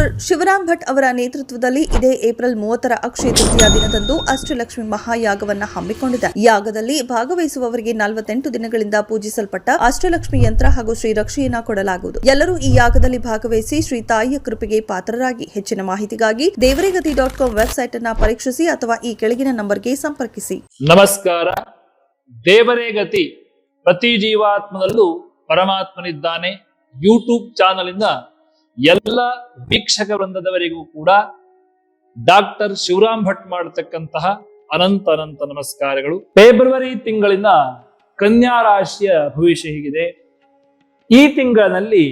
Doctor Shivaram Bhat ಅವರ ನೇತೃತ್ವದಲ್ಲಿ ಇದೇ ಏಪ್ರಿಲ್ ಮೂವತ್ತರ ಅಕ್ಷಯ ತೃತೀಯ ದಿನದಂದು ಅಷ್ಟಲಕ್ಷ್ಮಿ ಮಹಾಯಾಗವನ್ನು ಹಮ್ಮಿಕೊಂಡಿದೆ. ಯಾಗದಲ್ಲಿ ಭಾಗವಹಿಸುವವರಿಗೆ ನಲವತ್ತೆಂಟು ದಿನಗಳಿಂದ ಪೂಜಿಸಲ್ಪಟ್ಟ ಅಷ್ಟಲಕ್ಷ್ಮಿ ಯಂತ್ರ ಹಾಗೂ ಶ್ರೀ ರಕ್ಷೆಯನ್ನ ಕೊಡಲಾಗುವುದು. ಎಲ್ಲರೂ ಈ ಯಾಗದಲ್ಲಿ ಭಾಗವಹಿಸಿ ಶ್ರೀ ತಾಯಿಯ ಕೃಪೆಗೆ ಪಾತ್ರರಾಗಿ. ಹೆಚ್ಚಿನ ಮಾಹಿತಿಗಾಗಿ ದೇವರೇಗತಿ ಡಾಟ್ ಕಾಮ್ ವೆಬ್ಸೈಟ್ ಅನ್ನ ಪರೀಕ್ಷಿಸಿ ಅಥವಾ ಈ ಕೆಳಗಿನ ನಂಬರ್ಗೆ ಸಂಪರ್ಕಿಸಿ. ನಮಸ್ಕಾರ. ದೇವರೇಗತಿ ಪ್ರತಿ ಜೀವಾತ್ಮದಲ್ಲೂ ಪರಮಾತ್ಮನಿದ್ದಾನೆ. ಯೂಟ್ಯೂಬ್ ಚಾನಲ್ ಇಂದ ಎಲ್ಲ ವೀಕ್ಷಕ ವೃಂದದವರಿಗೂ ಕೂಡ ಡಾಕ್ಟರ್ ಶಿವರಾಮ್ ಭಟ್ ಮಾಡತಕ್ಕಂತಹ ಅನಂತ ಅನಂತ ನಮಸ್ಕಾರಗಳು. ಫೆಬ್ರವರಿ ತಿಂಗಳಿನ ಕನ್ಯಾ ರಾಶಿಯ ಭವಿಷ್ಯ ಹೀಗಿದೆ. ಈ ತಿಂಗಳಲ್ಲಿ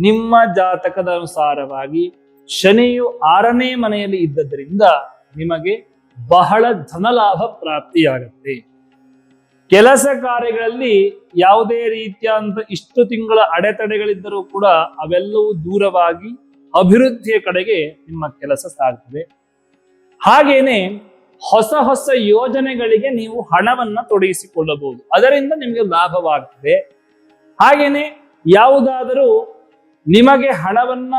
ನಿಮ್ಮ ಜಾತಕದ ಅನುಸಾರವಾಗಿ ಶನಿಯು ಆರನೇ ಮನೆಯಲ್ಲಿ ಇದ್ದದರಿಂದ ನಿಮಗೆ ಬಹಳ ಧನಲಾಭ ಪ್ರಾಪ್ತಿಯಾಗತ್ತೆ. ಕೆಲಸ ಕಾರ್ಯಗಳಲ್ಲಿ ಯಾವುದೇ ರೀತಿಯ ಇಷ್ಟು ತಿಂಗಳ ಅಡೆತಡೆಗಳಿದ್ದರೂ ಕೂಡ ಅವೆಲ್ಲವೂ ದೂರವಾಗಿ ಅಭಿವೃದ್ಧಿಯ ಕಡೆಗೆ ನಿಮ್ಮ ಕೆಲಸ ಸಾಗ್ತದೆ. ಹಾಗೇನೆ ಹೊಸ ಹೊಸ ಯೋಜನೆಗಳಿಗೆ ನೀವು ಹಣವನ್ನ ತೊಡಗಿಸಿಕೊಳ್ಳಬಹುದು. ಅದರಿಂದ ನಿಮಗೆ ಲಾಭವಾಗ್ತದೆ. ಹಾಗೇನೆ ಯಾವುದಾದರೂ ನಿಮಗೆ ಹಣವನ್ನ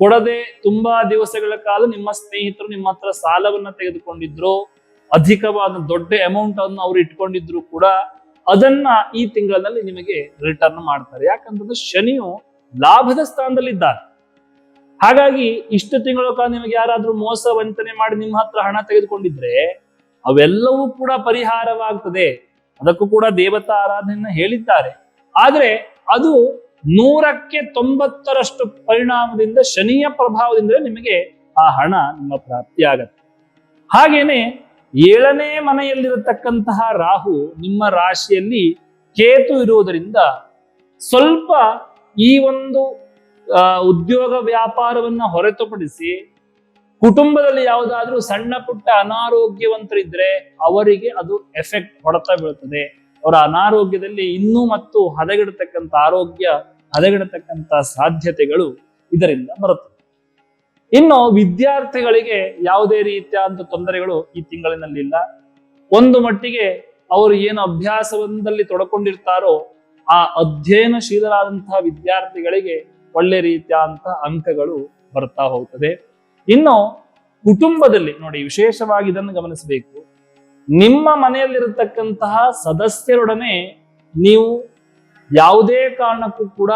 ಕೊಡದೆ ತುಂಬಾ ದಿವಸಗಳ ಕಾಲ ನಿಮ್ಮ ಸ್ನೇಹಿತರು ನಿಮ್ಮ ಹತ್ರ ಸಾಲವನ್ನ ತೆಗೆದುಕೊಂಡಿದ್ರು ಅಧಿಕವಾದ ದೊಡ್ಡ ಅಮೌಂಟ್ ಅನ್ನು ಅವ್ರು ಇಟ್ಕೊಂಡಿದ್ರು ಕೂಡ ಅದನ್ನ ಈ ತಿಂಗಳಲ್ಲಿ ನಿಮಗೆ ರಿಟರ್ನ್ ಮಾಡ್ತಾರೆ. ಯಾಕಂತಂದ್ರೆ ಶನಿಯು ಲಾಭದ ಸ್ಥಾನದಲ್ಲಿದ್ದಾರೆ. ಹಾಗಾಗಿ ಇಷ್ಟು ತಿಂಗಳ ಕಾಲ ನಿಮಗೆ ಯಾರಾದ್ರೂ ಮೋಸ ವಂಚನೆ ಮಾಡಿ ನಿಮ್ಮ ಹತ್ರ ಹಣ ತೆಗೆದುಕೊಂಡಿದ್ರೆ ಅವೆಲ್ಲವೂ ಕೂಡ ಪರಿಹಾರವಾಗ್ತದೆ. ಅದಕ್ಕೂ ಕೂಡ ದೇವತಾ ಆರಾಧನೆಯನ್ನ ಹೇಳಿದ್ದಾರೆ. ಆದ್ರೆ ಅದು ನೂರಕ್ಕೆ ತೊಂಬತ್ತರಷ್ಟು ಪರಿಣಾಮದಿಂದ ಶನಿಯ ಪ್ರಭಾವದಿಂದ ನಿಮಗೆ ಆ ಹಣ ನಿಮ್ಮ ಪ್ರಾಪ್ತಿಯಾಗತ್ತೆ. ಹಾಗೇನೆ ಏಳನೇ ಮನೆಯಲ್ಲಿರತಕ್ಕಂತಹ ರಾಹು ನಿಮ್ಮ ರಾಶಿಯಲ್ಲಿ ಕೇತು ಇರುವುದರಿಂದ ಸ್ವಲ್ಪ ಈ ಒಂದು ಉದ್ಯೋಗ ವ್ಯಾಪಾರವನ್ನ ಹೊರತುಪಡಿಸಿ ಕುಟುಂಬದಲ್ಲಿ ಯಾವುದಾದ್ರೂ ಸಣ್ಣ ಪುಟ್ಟ ಅನಾರೋಗ್ಯವಂತರಿದ್ರೆ ಅವರಿಗೆ ಅದು ಎಫೆಕ್ಟ್ ಹೊಡೆತಾ ಬೀಳುತ್ತದೆ ಅವರ ಅನಾರೋಗ್ಯದಲ್ಲಿ ಇನ್ನೂ ಮತ್ತು ಹದಗೆಡತಕ್ಕಂಥ ಆರೋಗ್ಯ, ಹದಗೆಡತಕ್ಕಂಥ ಸಾಧ್ಯತೆಗಳು ಇದರಿಂದ ಬರುತ್ತದೆ ಇನ್ನು ವಿದ್ಯಾರ್ಥಿಗಳಿಗೆ ಯಾವುದೇ ರೀತಿಯಾದಂತ ತೊಂದರೆಗಳು ಈ ತಿಂಗಳಿನಲ್ಲಿಲ್ಲ ಒಂದು ಮಟ್ಟಿಗೆ ಅವರು ಏನು ಅಭ್ಯಾಸವೊಂದಲ್ಲಿ ತೊಡಕೊಂಡಿರ್ತಾರೋ ಆ ಅಧ್ಯಯನಶೀಲರಾದಂತಹ ವಿದ್ಯಾರ್ಥಿಗಳಿಗೆ ಒಳ್ಳೆ ರೀತಿಯಾದಂತಹ ಅಂಕಗಳು ಬರ್ತಾ ಹೋಗ್ತದೆ. ಇನ್ನು ಕುಟುಂಬದಲ್ಲಿ ನೋಡಿ ವಿಶೇಷವಾಗಿ ಇದನ್ನು ಗಮನಿಸಬೇಕು. ನಿಮ್ಮ ಮನೆಯಲ್ಲಿರತಕ್ಕಂತಹ ಸದಸ್ಯರೊಡನೆ ನೀವು ಯಾವುದೇ ಕಾರಣಕ್ಕೂ ಕೂಡ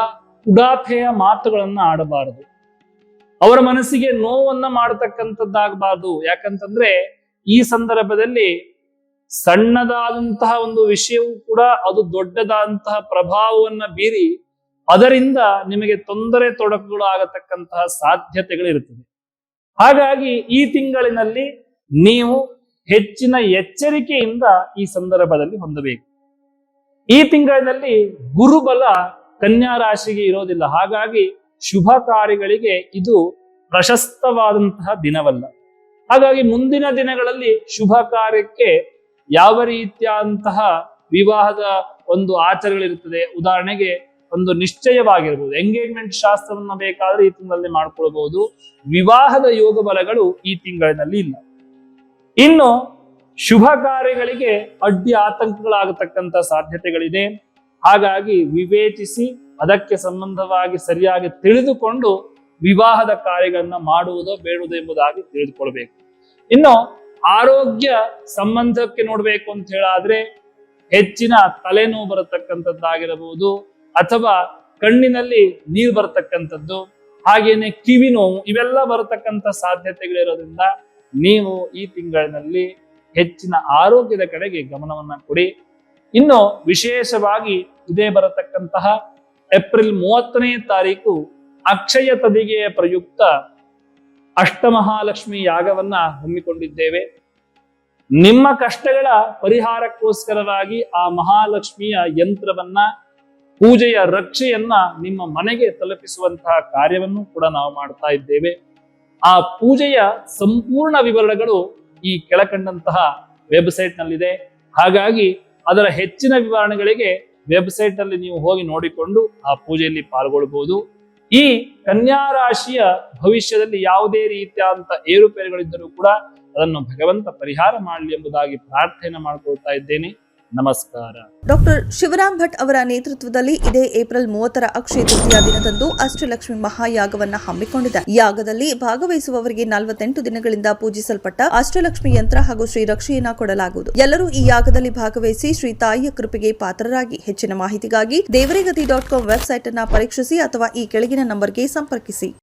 ಉಡಾಫೆಯ ಮಾತುಗಳನ್ನ ಆಡಬಾರದು. ಅವರ ಮನಸ್ಸಿಗೆ ನೋವನ್ನ ಮಾಡತಕ್ಕಂಥದ್ದಾಗಬಾರ್ದು. ಯಾಕಂತಂದ್ರೆ ಈ ಸಂದರ್ಭದಲ್ಲಿ ಸಣ್ಣದಾದಂತಹ ಒಂದು ವಿಷಯವೂ ಕೂಡ ಅದು ದೊಡ್ಡದಾದಂತಹ ಪ್ರಭಾವವನ್ನ ಬೀರಿ ಅದರಿಂದ ನಿಮಗೆ ತೊಂದರೆ ತೊಡಕುಗಳು ಆಗತಕ್ಕಂತಹ ಸಾಧ್ಯತೆಗಳಿರುತ್ತದೆ. ಹಾಗಾಗಿ ಈ ತಿಂಗಳಿನಲ್ಲಿ ನೀವು ಹೆಚ್ಚಿನ ಎಚ್ಚರಿಕೆಯಿಂದ ಈ ಸಂದರ್ಭದಲ್ಲಿ ಹೊಂದಬೇಕು. ಈ ತಿಂಗಳಿನಲ್ಲಿ ಗುರುಬಲ ಕನ್ಯಾ ರಾಶಿಗೆ ಇರೋದಿಲ್ಲ. ಹಾಗಾಗಿ ಶುಭ ಕಾರ್ಯಗಳಿಗೆ ಇದು ಪ್ರಶಸ್ತವಾದಂತಹ ದಿನವಲ್ಲ. ಹಾಗಾಗಿ ಮುಂದಿನ ದಿನಗಳಲ್ಲಿ ಶುಭ ಕಾರ್ಯಕ್ಕೆ ಯಾವ ರೀತಿಯಾದಂತಹ ವಿವಾಹದ ಒಂದು ಆಚರಣೆಗಳಿರುತ್ತದೆ, ಉದಾಹರಣೆಗೆ ಒಂದು ನಿಶ್ಚಯವಾಗಿರ್ಬೋದು. ಎಂಗೇಜ್ಮೆಂಟ್ ಶಾಸ್ತ್ರವನ್ನು ಬೇಕಾದ್ರೆ ಈ ತಿಂಗಳಲ್ಲಿ ಮಾಡ್ಕೊಳ್ಬಹುದು. ವಿವಾಹದ ಯೋಗ ಬಲಗಳು ಈ ತಿಂಗಳಿನಲ್ಲಿ ಇಲ್ಲ. ಇನ್ನು ಶುಭ ಕಾರ್ಯಗಳಿಗೆ ಅಡ್ಡಿ ಆತಂಕಗಳಾಗತಕ್ಕಂಥ ಸಾಧ್ಯತೆಗಳಿದೆ. ಹಾಗಾಗಿ ವಿವೇಚಿಸಿ ಅದಕ್ಕೆ ಸಂಬಂಧವಾಗಿ ಸರಿಯಾಗಿ ತಿಳಿದುಕೊಂಡು ವಿವಾಹದ ಕಾರ್ಯಗಳನ್ನ ಮಾಡುವುದೋ ಬೇಡುವುದೋ ಎಂಬುದಾಗಿ ತಿಳಿದುಕೊಳ್ಬೇಕು. ಇನ್ನು ಆರೋಗ್ಯ ಸಂಬಂಧಕ್ಕೆ ನೋಡ್ಬೇಕು ಅಂತ ಹೇಳಾದ್ರೆ ಹೆಚ್ಚಿನ ತಲೆನೋವು ಬರತಕ್ಕಂಥದ್ದಾಗಿರಬಹುದು ಅಥವಾ ಕಣ್ಣಿನಲ್ಲಿ ನೀರು ಬರತಕ್ಕಂಥದ್ದು, ಹಾಗೇನೆ ಕಿವಿ ನೋವು, ಇವೆಲ್ಲ ಬರತಕ್ಕಂಥ ಸಾಧ್ಯತೆಗಳಿರೋದ್ರಿಂದ ನೀವು ಈ ತಿಂಗಳಿನಲ್ಲಿ ಹೆಚ್ಚಿನ ಆರೋಗ್ಯದ ಕಡೆಗೆ ಗಮನವನ್ನ ಕೊಡಿ. ಇನ್ನು ವಿಶೇಷವಾಗಿ ಇದೇ ಬರತಕ್ಕಂತಹ ಏಪ್ರಿಲ್ ಮೂವತ್ತನೇ ತಾರೀಕು ಅಕ್ಷಯ ತದಿಗೆಯ ಪ್ರಯುಕ್ತ ಅಷ್ಟಮಹಾಲಕ್ಷ್ಮಿ ಯಾಗವನ್ನ ಹಮ್ಮಿಕೊಂಡಿದ್ದೇವೆ. ನಿಮ್ಮ ಕಷ್ಟಗಳ ಪರಿಹಾರಕ್ಕೋಸ್ಕರವಾಗಿ ಆ ಮಹಾಲಕ್ಷ್ಮಿಯ ಯಂತ್ರವನ್ನ, ಪೂಜೆಯ ರಕ್ಷೆಯನ್ನ ನಿಮ್ಮ ಮನೆಗೆ ತಲುಪಿಸುವಂತಹ ಕಾರ್ಯವನ್ನು ಕೂಡ ನಾವು ಮಾಡ್ತಾ ಇದ್ದೇವೆ. ಆ ಪೂಜೆಯ ಸಂಪೂರ್ಣ ವಿವರಗಳು ಈ ಕೆಳಕಂಡಂತಹ ವೆಬ್ಸೈಟ್ ನಲ್ಲಿದೆ ಹಾಗಾಗಿ ಅದರ ಹೆಚ್ಚಿನ ವಿವರಣೆಗಳಿಗೆ ವೆಬ್ಸೈಟ್ ಅಲ್ಲಿ ನೀವು ಹೋಗಿ ನೋಡಿಕೊಂಡು ಆ ಪೂಜೆಯಲ್ಲಿ ಪಾಲ್ಗೊಳ್ಬಹುದು ಈ ಕನ್ಯಾ ರಾಶಿಯ ಭವಿಷ್ಯದಲ್ಲಿ ಯಾವುದೇ ರೀತಿಯಾದಂತಹ ಏರುಪೇರುಗಳಿದ್ದರೂ ಕೂಡ ಅದನ್ನು ಭಗವಂತ ಪರಿಹಾರ ಮಾಡಲಿ ಎಂಬುದಾಗಿ ಪ್ರಾರ್ಥನೆ ಮಾಡ್ಕೊಳ್ತಾ ಇದ್ದೇನೆ. ನಮಸ್ಕಾರ. ಡಾಕ್ಟರ್ ಶಿವರಾಮ್ ಭಟ್ ಅವರ ನೇತೃತ್ವದಲ್ಲಿ ಇದೇ ಏಪ್ರಿಲ್ ಮೂವತ್ತರ ಅಕ್ಷಯ ತೃತೀಯ ದಿನದಂದು ಅಷ್ಟಲಕ್ಷ್ಮಿ ಮಹಾಯಾಗವನ್ನು ಹಮ್ಮಿಕೊಂಡಿದೆ. ಯಾಗದಲ್ಲಿ ಭಾಗವಹಿಸುವವರಿಗೆ ನಲವತ್ತೆಂಟು ದಿನಗಳಿಂದ ಪೂಜಿಸಲ್ಪಟ್ಟ ಅಷ್ಟಲಕ್ಷ್ಮಿ ಯಂತ್ರ ಹಾಗೂ ಶ್ರೀ ರಕ್ಷೆಯನ್ನ ಕೊಡಲಾಗುವುದು. ಎಲ್ಲರೂ ಈ ಯಾಗದಲ್ಲಿ ಭಾಗವಹಿಸಿ ಶ್ರೀ ತಾಯಿಯ ಕೃಪೆಗೆ ಪಾತ್ರರಾಗಿ. ಹೆಚ್ಚಿನ ಮಾಹಿತಿಗಾಗಿ ದೇವರೇಗತಿ ಡಾಟ್ ಕಾಂ ವೆಬ್ಸೈಟ್ ಅನ್ನ ಪರೀಕ್ಷಿಸಿ ಅಥವಾ ಈ ಕೆಳಗಿನ ನಂಬರ್ಗೆ ಸಂಪರ್ಕಿಸಿ.